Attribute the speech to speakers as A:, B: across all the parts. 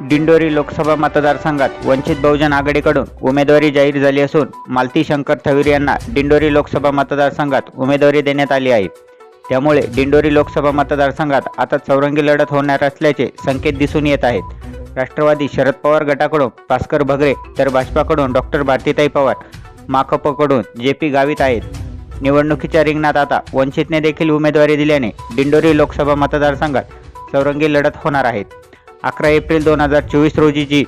A: दिंडोरी लोकसभा मतदारसंघात वंचित बहुजन आघाडीकडून उमेदवारी जाहीर झाली असून मालती शंकर थवीर यांना दिंडोरी लोकसभा मतदारसंघात उमेदवारी देण्यात आली आहे. त्यामुळे दिंडोरी लोकसभा मतदारसंघात आता चौरंगी लढत होणार असल्याचे संकेत दिसून येत आहेत. राष्ट्रवादी शरद पवार गटाकडून भास्कर भगरे तर भाजपाकडून डॉक्टर भारतीताई पवार माकपकडून जे पी गावित आहेत. निवडणुकीच्या रिंगणात आता वंचितने देखील उमेदवारी दिल्याने दिंडोरी लोकसभा मतदारसंघात चौरंगी लढत होणार आहेत. अकरा एप्रिल दोन हजार चोवीस रोजी जी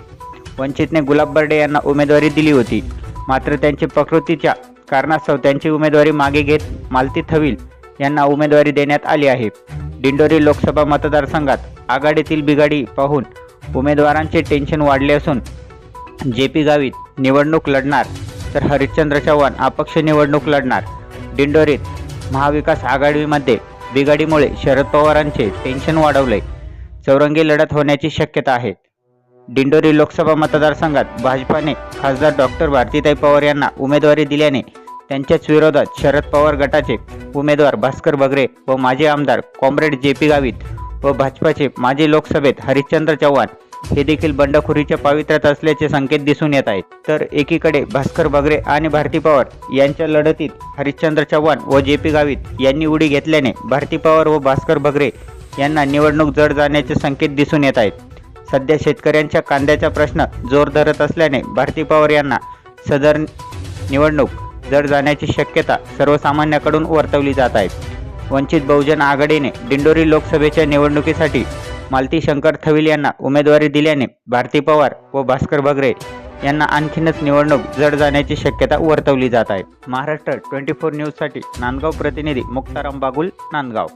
A: वंचितने गुलाब बर्डे यांना उमेदवारी दिली होती. मात्र त्यांची प्रकृतीच्या कारणास्तव त्यांची उमेदवारी मागे घेत मालती थविल यांना उमेदवारी देण्यात आली आहे. दिंडोरी लोकसभा मतदारसंघात आघाडीतील बिघाडी पाहून उमेदवारांचे टेन्शन वाढले असून जे पी गावित निवडणूक लढणार तर हरिश्चंद्र चव्हाण अपक्ष निवडणूक लढणार. दिंडोरीत महाविकास आघाडीमध्ये बिघाडीमुळे शरद पवारांचे टेन्शन वाढवले. चौरंगी लढत होण्याची शक्यता आहे. दिंडोरी लोकसभा मतदारसंघात भाजपाने खासदार डॉक्टर भारतीताई पवार यांना उमेदवारी दिल्याने त्यांच्याच विरोधात शरद पवार गटाचे उमेदवार भास्कर बगरे व माजी आमदार कॉम्रेड जे पी गावित व भाजपाचे माजी लोकसभेत हरिश्चंद्र चव्हाण हे देखील बंडखोरीच्या पावित्र्यात असल्याचे संकेत दिसून येत आहेत. तर एकीकडे भास्कर बगरे आणि भारती पवार यांच्या लढतीत हरिश्चंद्र चव्हाण व जे पी गावित यांनी उडी घेतल्याने भारती पवार व भास्कर बगरे यांना निवडणूक जड जाण्याचे संकेत दिसून येत आहेत. सध्या शेतकऱ्यांच्या कांद्याचा प्रश्न जोर धरत असल्याने भारती पवार यांना सदर निवडणूक जड जाण्याची शक्यता सर्वसामान्याकडून वर्तवली जात आहे. वंचित बहुजन आघाडीने दिंडोरी लोकसभेच्या निवडणुकीसाठी मालती शंकर थविल यांना उमेदवारी दिल्याने भारती पवार व भास्कर बगरे यांना आणखीनच निवडणूक जड जाण्याची शक्यता वर्तवली जात आहे. महाराष्ट्र ट्वेंटी फोर न्यूजसाठी नांदगाव प्रतिनिधी मुक्ताराम बागुल नांदगाव.